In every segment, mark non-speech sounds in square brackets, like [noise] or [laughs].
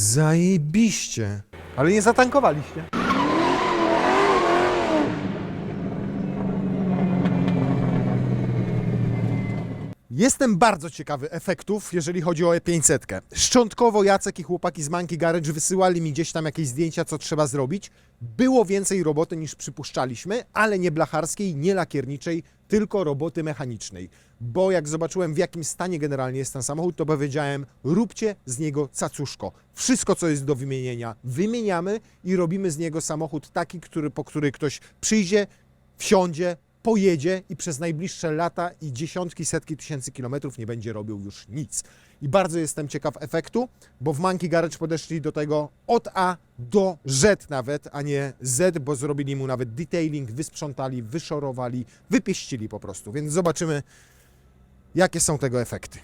Zajebiście. Ale nie zatankowaliście. Jestem bardzo ciekawy efektów, jeżeli chodzi o E500. Szczątkowo Jacek i chłopaki z Monkey Garage wysyłali mi gdzieś tam jakieś zdjęcia, co trzeba zrobić. Było więcej roboty niż przypuszczaliśmy, ale nie blacharskiej, nie lakierniczej, tylko roboty mechanicznej. Bo jak zobaczyłem w jakim stanie generalnie jest ten samochód, to powiedziałem, róbcie z niego cacuszko. Wszystko, co jest do wymienienia, wymieniamy i robimy z niego samochód taki, który, po który ktoś przyjdzie, wsiądzie, pojedzie i przez najbliższe lata i dziesiątki, setki tysięcy kilometrów nie będzie robił już nic. I bardzo jestem ciekaw efektu, bo w Monkey Garage podeszli do tego od A do Z nawet, a nie Z, bo zrobili mu nawet detailing, wysprzątali, wyszorowali, wypieścili po prostu. Więc zobaczymy, jakie są tego efekty.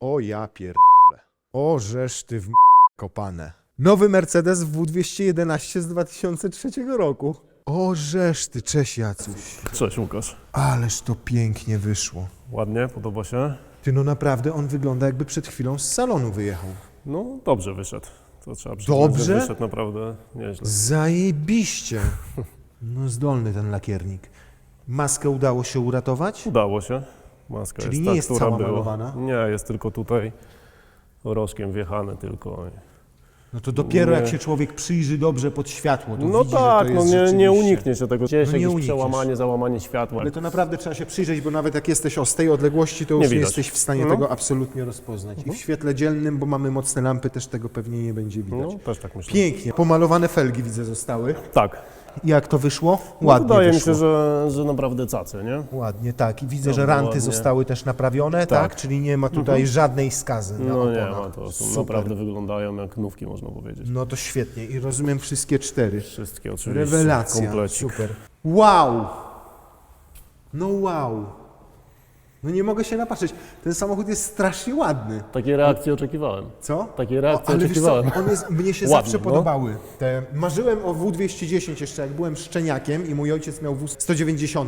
O ja pierdolę. O żeż ty w kopane. Nowy Mercedes W211 z 2003 roku. O żeż ty, cześć Jacuś. Cześć Łukasz. Ależ to pięknie wyszło. Ładnie, podoba się? Ty no naprawdę, on wygląda jakby przed chwilą z salonu wyjechał. No dobrze wyszedł. To trzeba przyznać, Dobrze? że wyszedł naprawdę nieźle. Zajebiście. No zdolny ten lakiernik. Maskę udało się uratować? Udało się. Maska Czyli jest nie ta, jest która cała była. malowana? Nie, jest tylko tutaj rożkiem wjechane tylko. No to dopiero Nie. jak się człowiek przyjrzy dobrze pod światło, to No widzi, tak, że to no jest nie, nie rzeczywiście. uniknie się tego. Gdzieś No nie jakieś unikniesz. przełamanie, załamanie światła. Ale to naprawdę trzeba się przyjrzeć, bo nawet jak jesteś o z tej odległości, to już nie, widać. jesteś w stanie No. tego absolutnie rozpoznać. I w świetle dziennym, bo mamy mocne lampy, też tego pewnie nie będzie widać. No, też tak myślę. Pięknie. Pomalowane felgi widzę zostały. Tak. Jak to wyszło? No, Ładnie wydaje mi wyszło. się, że, że naprawdę cacy, nie? Ładnie, tak. I widzę, że ranty ładnie. zostały też naprawione, tak? Tak. Mhm. Czyli nie ma tutaj żadnej skazy na No nie oponach. ma, to są, Super. naprawdę wyglądają jak nówki, można powiedzieć. No to świetnie. I rozumiem wszystkie cztery. Wszystkie oczywiście. Rewelacja. Komplecik. Super. Wow! No wow! No nie mogę się napatrzeć. Ten samochód jest strasznie ładny. Takiej reakcji oczekiwałem. Co? Takiej reakcji ale wiesz co, oczekiwałem. on jest, mnie się [laughs] Ładny, zawsze no. podobały. Te, marzyłem o W210 jeszcze, jak byłem szczeniakiem i mój ojciec miał W190.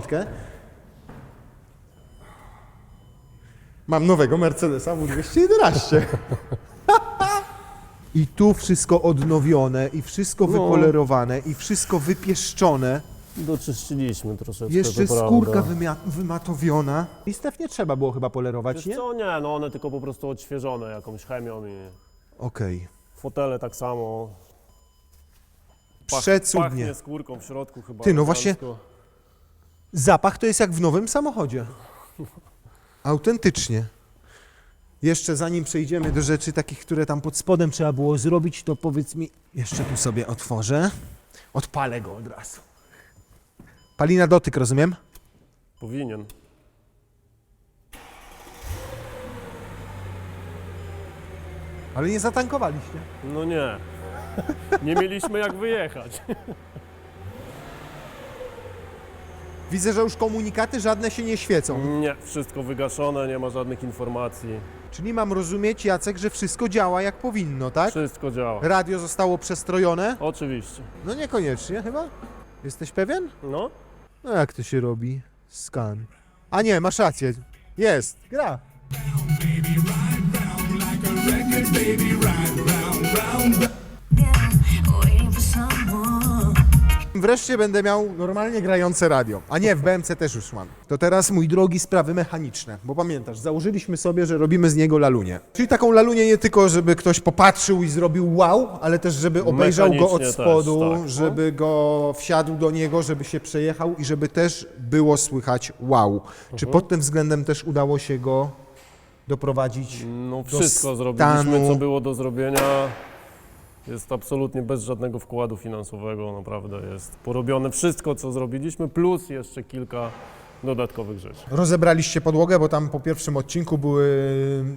Mam nowego Mercedesa W211. [laughs] I tu wszystko odnowione, i wszystko No. wypolerowane, i wszystko wypieszczone. Doczyściliśmy troszeczkę, Jeszcze to skórka prawda. wymia- wymatowiona. I Stef nie trzeba było chyba polerować, Wiesz nie? co, nie, no one tylko po prostu odświeżone jakąś chemią i Okej. fotele tak samo. Pach- Przecudnie. Pachnie skórką w środku chyba. Ty, no właśnie- elegancko. Zapach to jest jak w nowym samochodzie. Autentycznie. Jeszcze zanim przejdziemy do rzeczy takich, które tam pod spodem trzeba było zrobić, to powiedz mi, jeszcze tu sobie otworzę. Odpalę go od razu. Pali na dotyk, rozumiem? Powinien. Ale nie zatankowaliście. No nie. Nie mieliśmy jak wyjechać. Widzę, że już komunikaty żadne się nie świecą. Nie, wszystko wygaszone, nie ma żadnych informacji. Czyli mam rozumieć, Jacek, że wszystko działa jak powinno, tak? Wszystko działa. Radio zostało przestrojone? Oczywiście. No niekoniecznie chyba. Jesteś pewien? No, No jak to się robi? Skan. A nie, masz rację. Jest. Gra. waiting Wreszcie będę miał normalnie grające radio. A nie, w BMC też już mam. To teraz, mój drogi, sprawy mechaniczne. Bo pamiętasz, założyliśmy sobie, że robimy z niego lalunię. Czyli taką lalunię nie tylko, żeby ktoś popatrzył i zrobił wow, ale też, żeby obejrzał go od Mechanicznie spodu, tak, no. żeby go wsiadł do niego, żeby się przejechał i żeby też było słychać wow. Czy Mhm. pod tym względem też udało się go doprowadzić? no Do wszystko zrobiliśmy, stanu. co było do zrobienia. Jest absolutnie bez żadnego wkładu finansowego, naprawdę jest porobione wszystko, co zrobiliśmy, plus jeszcze kilka dodatkowych rzeczy. Rozebraliście podłogę, bo tam po pierwszym odcinku były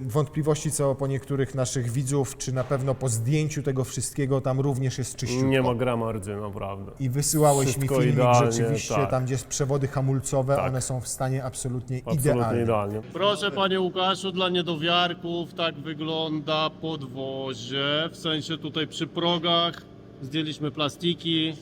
wątpliwości co po niektórych naszych widzów, czy na pewno po zdjęciu tego wszystkiego tam również jest czyściutko. Nie ma grama rdzy, naprawdę. I wysyłałeś mi Wszystko filmik idealnie, rzeczywiście, tak. tam gdzie jest przewody hamulcowe, Tak. one są w stanie absolutnie, Absolutnie idealnym. idealnie. Proszę panie Łukaszu, dla niedowiarków tak wygląda podwozie. W sensie tutaj przy progach zdjęliśmy plastiki,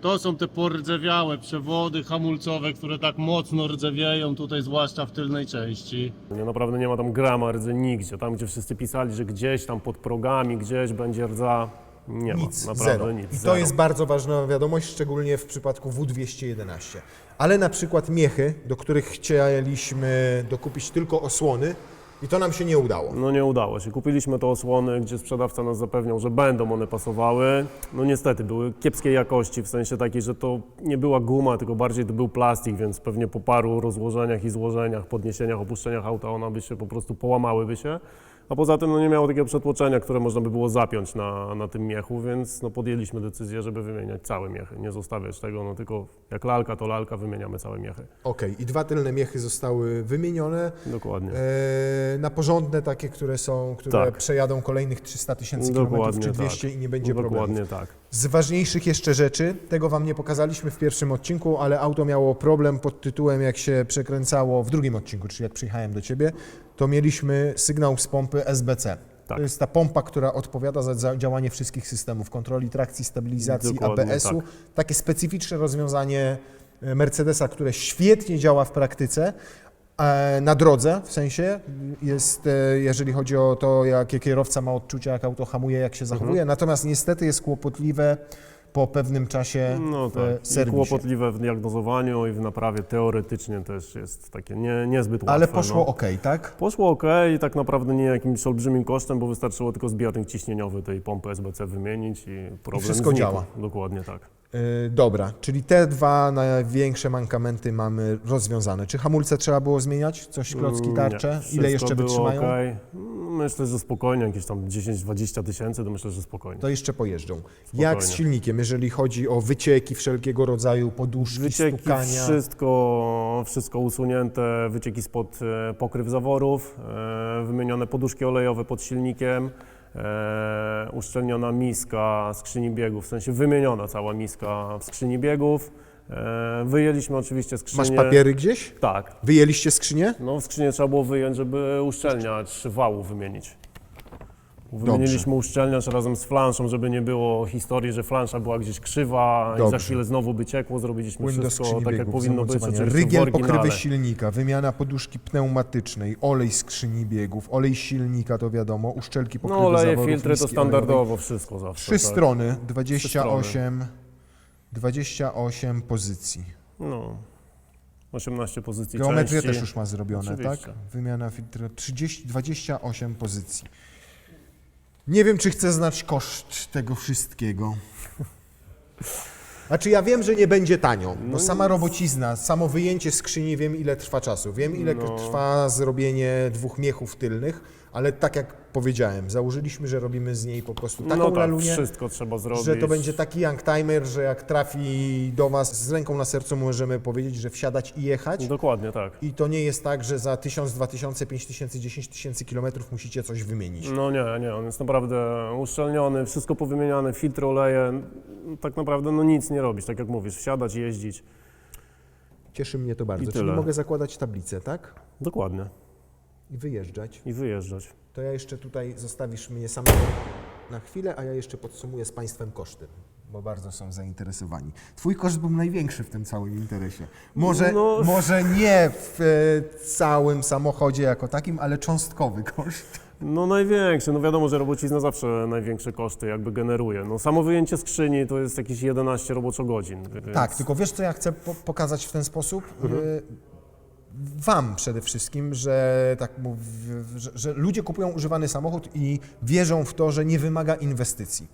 To są te pordzewiałe przewody hamulcowe, które tak mocno rdzewieją tutaj, zwłaszcza w tylnej części. Nie, naprawdę nie ma tam grama rdzy nigdzie. Tam, gdzie wszyscy pisali, że gdzieś tam pod progami, gdzieś będzie rdza, nie Nic, ma. Naprawdę zero. nic. I to zero. jest bardzo ważna wiadomość, szczególnie w przypadku W211. Ale na przykład miechy, do których chcieliśmy dokupić tylko osłony i to nam się nie udało. No nie udało się. Kupiliśmy te osłony, gdzie sprzedawca nas zapewniał, że będą one pasowały. No niestety, były kiepskiej jakości, w sensie takiej, że to nie była guma, tylko bardziej to był plastik, więc pewnie po paru rozłożeniach i złożeniach, podniesieniach, opuszczeniach auta one by się po prostu połamałyby się. A poza tym no, nie miało takiego przetłoczenia, które można by było zapiąć na, na tym miechu, więc no, podjęliśmy decyzję, żeby wymieniać całe miechy, nie zostawiać tego, no tylko jak lalka to lalka, wymieniamy całe miechy. Okej, i dwa tylne miechy zostały wymienione Dokładnie. e, na porządne takie, które są, które Tak. przejadą kolejnych 300 tysięcy kilometrów Dokładnie czy 200 tak. i nie będzie Dokładnie problemu. tak. Z ważniejszych jeszcze rzeczy, tego Wam nie pokazaliśmy w pierwszym odcinku, ale auto miało problem pod tytułem, jak się przekręcało w drugim odcinku, czyli jak przyjechałem do Ciebie, to mieliśmy sygnał z pompy SBC. Tak. To jest ta pompa, która odpowiada za za działanie wszystkich systemów kontroli trakcji, stabilizacji, ABS-u. tak. Takie specyficzne rozwiązanie e, Mercedesa, które świetnie działa w praktyce, e, na drodze, w sensie jest, e, jeżeli chodzi o to, jakie kierowca ma odczucia, jak auto hamuje, jak się Mhm. zachowuje, natomiast niestety jest kłopotliwe po pewnym czasie No w tak. I serwisie. kłopotliwe w diagnozowaniu i w naprawie teoretycznie też jest takie nie, niezbyt łatwe. Ale poszło no. ok, tak? Poszło ok i tak naprawdę nie jakimś olbrzymim kosztem, bo wystarczyło tylko zbiornik ciśnieniowy tej pompy SBC wymienić i problem wszystko znikł. działa. Dokładnie tak. Yy, dobra, czyli te dwa największe mankamenty mamy rozwiązane. Czy hamulce trzeba było zmieniać? Coś klocki Mm, tarcze? nie. Ile jeszcze było wytrzymają? okej. Mm, Myślę, że spokojnie, jakieś tam 10-20 tysięcy, to myślę, że spokojnie. To jeszcze pojeżdżą. Jak z Spokojnie. silnikiem, jeżeli chodzi o wycieki wszelkiego rodzaju, poduszki, Wycieki, stukania? wszystko, wszystko usunięte, wycieki spod e, pokryw zaworów, e, wymienione poduszki olejowe pod silnikiem, e, uszczelniona miska skrzyni biegów, w sensie wymieniona cała miska w skrzyni biegów. E, wyjęliśmy oczywiście skrzynię. Masz papiery gdzieś? Tak. Wyjęliście skrzynię? No skrzynię trzeba było wyjąć, żeby uszczelniacz wału wymienić. Wymieniliśmy uszczelniacz razem z flanszą, żeby nie było historii, że flansza była gdzieś krzywa i Dobrze. za chwilę znowu by ciekło. Zrobiliśmy Płyn do wszystko skrzyni tak, jak biegów, powinno być. zamocowanie. Oczywiście w Rygiel oryginale. pokrywy silnika, wymiana poduszki pneumatycznej, olej skrzyni biegów, olej silnika to wiadomo, uszczelki pokrywy No oleje, zaworów, filtry to miski standardowo wszystko zawsze. Trzy tak. strony, 28, 28 pozycji. No. 18 pozycji Geometrię części. też już ma zrobione, Oczywiście. tak? Wymiana filtra 30, 28 pozycji. Nie wiem, czy chcę znać koszt tego wszystkiego. Znaczy ja wiem, że nie będzie tanio, No bo sama robocizna, samo wyjęcie skrzyni wiem ile trwa czasu. Wiem ile No. trwa zrobienie dwóch miechów tylnych, ale tak jak powiedziałem, założyliśmy, że robimy z niej po prostu taką no tak, lalunię, wszystko trzeba zrobić. że to będzie taki young timer, że jak trafi do Was z ręką na sercu możemy powiedzieć, że wsiadać i jechać. Dokładnie tak. I to nie jest tak, że za 1000, 2000, 5000, 10 tysięcy kilometrów musicie coś wymienić. No nie, nie, on jest naprawdę uszczelniony, wszystko powymieniane, filtry, oleje, tak naprawdę no nic nie robić, tak jak mówisz, wsiadać, jeździć. Cieszy mnie to bardzo. I Czyli tyle. mogę zakładać tablicę, tak? Dokładnie. I wyjeżdżać. I wyjeżdżać. To ja jeszcze tutaj zostawisz mnie samego na chwilę, a ja jeszcze podsumuję z Państwem koszty, bo bardzo są zainteresowani. Twój koszt był największy w tym całym interesie. Może, No. może nie w e, całym samochodzie jako takim, ale cząstkowy koszt. No największy, no wiadomo, że robocizna zawsze największe koszty jakby generuje. No samo wyjęcie skrzyni to jest jakieś 11 roboczo-godzin. Więc... Tak, tylko wiesz, co ja chcę po pokazać w ten sposób? Mhm. Wam przede wszystkim, że tak że, że ludzie kupują używany samochód i wierzą w to, że nie wymaga inwestycji.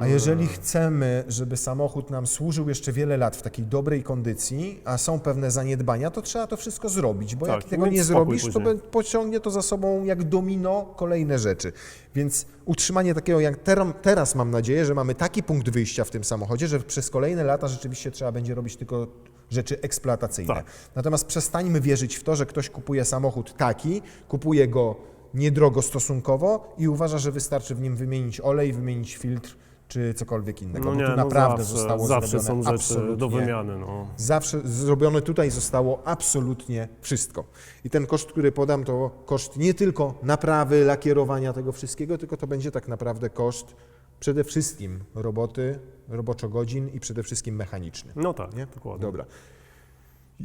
A jeżeli chcemy, żeby samochód nam służył jeszcze wiele lat w takiej dobrej kondycji, a są pewne zaniedbania, to trzeba to wszystko zrobić, bo Tak, jak tego mieć nie zrobisz, to później. be- pociągnie to za sobą jak domino kolejne rzeczy. Więc utrzymanie takiego jak ter- teraz mam nadzieję, że mamy taki punkt wyjścia w tym samochodzie, że przez kolejne lata rzeczywiście trzeba będzie robić tylko rzeczy eksploatacyjne. Tak. Natomiast przestańmy wierzyć w to, że ktoś kupuje samochód taki, kupuje go niedrogo stosunkowo i uważa, że wystarczy w nim wymienić olej, wymienić filtr czy cokolwiek innego. No nie, tu no naprawdę zawsze, zostało zawsze zrobione są rzeczy absolutnie do wymiany. No. Zawsze zrobione tutaj zostało absolutnie wszystko. I ten koszt, który podam, to koszt nie tylko naprawy, lakierowania tego wszystkiego, tylko to będzie tak naprawdę koszt przede wszystkim roboty, roboczo-godzin i przede wszystkim mechaniczny. No tak, Nie? dokładnie. Dobra.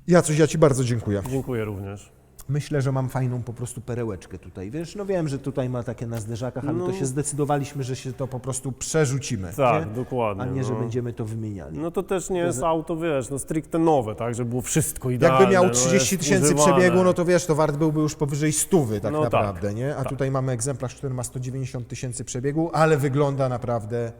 Ja coś, ja Ci bardzo dziękuję. Dziękuję również. Myślę, że mam fajną po prostu perełeczkę tutaj. Wiesz, no wiem, że tutaj ma takie na zderzakach, ale No. to się zdecydowaliśmy, że się to po prostu przerzucimy. Tak, nie? dokładnie. A nie, że no. będziemy to wymieniali. No to też nie jest auto, wiesz, no stricte nowe, tak, żeby było wszystko idealne. Jakby miał no, 30 jest tysięcy przebiegu, no to wiesz, to wart byłby już powyżej stówy tak No tak, naprawdę, nie? A tutaj mamy egzemplarz, który ma 190 tysięcy przebiegu, ale wygląda naprawdę,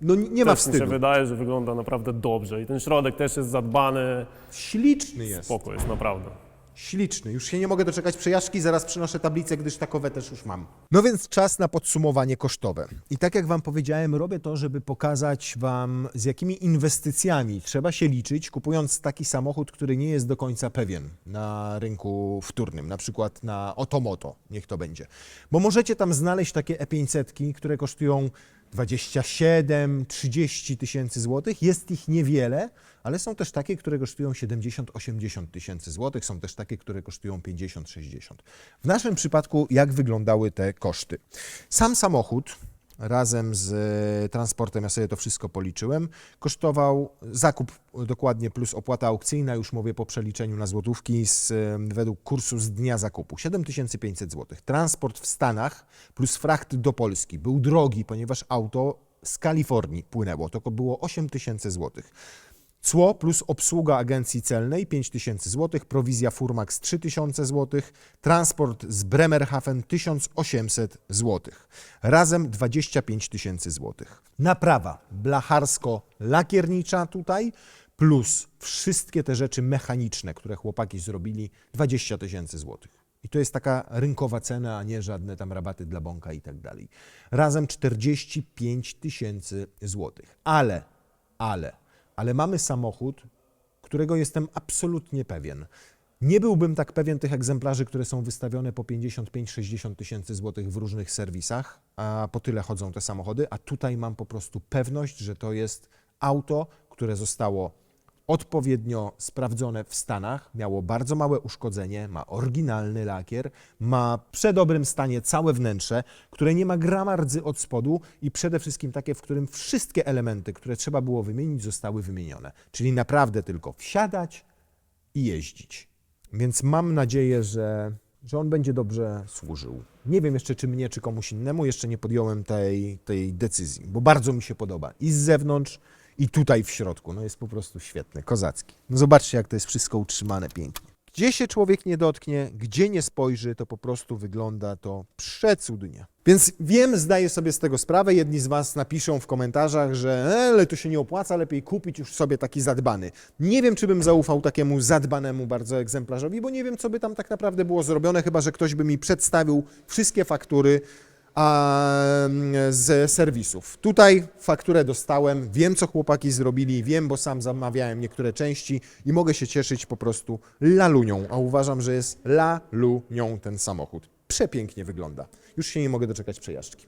no nie nie ma Też mi się wydaje, że wygląda naprawdę dobrze i ten środek też jest zadbany, Śliczny jest, spoko jest, naprawdę. śliczny. Już się nie mogę doczekać przejażdżki, zaraz przynoszę tablicę, gdyż takowe też już mam. No więc czas na podsumowanie kosztowe. I tak jak Wam powiedziałem, robię to, żeby pokazać Wam, z jakimi inwestycjami trzeba się liczyć, kupując taki samochód, który nie jest do końca pewien na rynku wtórnym, na przykład na Otomoto, niech to będzie. Bo możecie tam znaleźć takie E500, które kosztują 27, 30 tysięcy złotych. Jest ich niewiele, ale są też takie, które kosztują 70-80 tysięcy złotych. Są też takie, które kosztują 50-60. W naszym przypadku, jak wyglądały te koszty? Sam samochód razem z e, transportem, ja sobie to wszystko policzyłem, kosztował zakup dokładnie plus opłata aukcyjna, już mówię po przeliczeniu na złotówki, z, e, według kursu z dnia zakupu 7500 zł. Transport w Stanach plus fracht do Polski był drogi, ponieważ auto z Kalifornii płynęło, to było 8000 złotych. Cło plus obsługa agencji celnej 5000 zł, prowizja Furmax 3000 zł, transport z Bremerhaven 1800 zł. Razem 25 tysięcy złotych. Naprawa blacharsko-lakiernicza tutaj plus wszystkie te rzeczy mechaniczne, które chłopaki zrobili 20 tysięcy złotych. I to jest taka rynkowa cena, a nie żadne tam rabaty dla bąka i tak dalej. Razem 45 tysięcy złotych. Ale, ale, ale mamy samochód, którego jestem absolutnie pewien. Nie byłbym tak pewien tych egzemplarzy, które są wystawione po 55-60 tysięcy złotych w różnych serwisach, a po tyle chodzą te samochody, a tutaj mam po prostu pewność, że to jest auto, które zostało odpowiednio sprawdzone w Stanach, miało bardzo małe uszkodzenie, ma oryginalny lakier, ma w przedobrym stanie całe wnętrze, które nie ma grama rdzy od spodu i przede wszystkim takie, w którym wszystkie elementy, które trzeba było wymienić, zostały wymienione. Czyli naprawdę tylko wsiadać i jeździć. Więc mam nadzieję, że, że on będzie dobrze służył. Nie wiem jeszcze, czy mnie, czy komuś innemu, jeszcze nie podjąłem tej, tej decyzji, bo bardzo mi się podoba. I z zewnątrz, i tutaj w środku. No jest po prostu świetny, kozacki. No zobaczcie, jak to jest wszystko utrzymane pięknie. Gdzie się człowiek nie dotknie, gdzie nie spojrzy, to po prostu wygląda to przecudnie. Więc wiem, zdaję sobie z tego sprawę. Jedni z Was napiszą w komentarzach, że "E, ale to się nie opłaca, lepiej kupić już sobie taki zadbany. Nie wiem, czy bym zaufał takiemu zadbanemu bardzo egzemplarzowi, bo nie wiem, co by tam tak naprawdę było zrobione, chyba że ktoś by mi przedstawił wszystkie faktury z serwisów. Tutaj fakturę dostałem, wiem co chłopaki zrobili, wiem, bo sam zamawiałem niektóre części i mogę się cieszyć po prostu lalunią, a uważam, że jest lalunią ten samochód. Przepięknie wygląda. Już się nie mogę doczekać przejażdżki.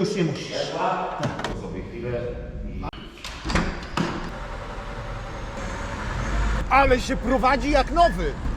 Już nie musisz. Ale się prowadzi jak nowy!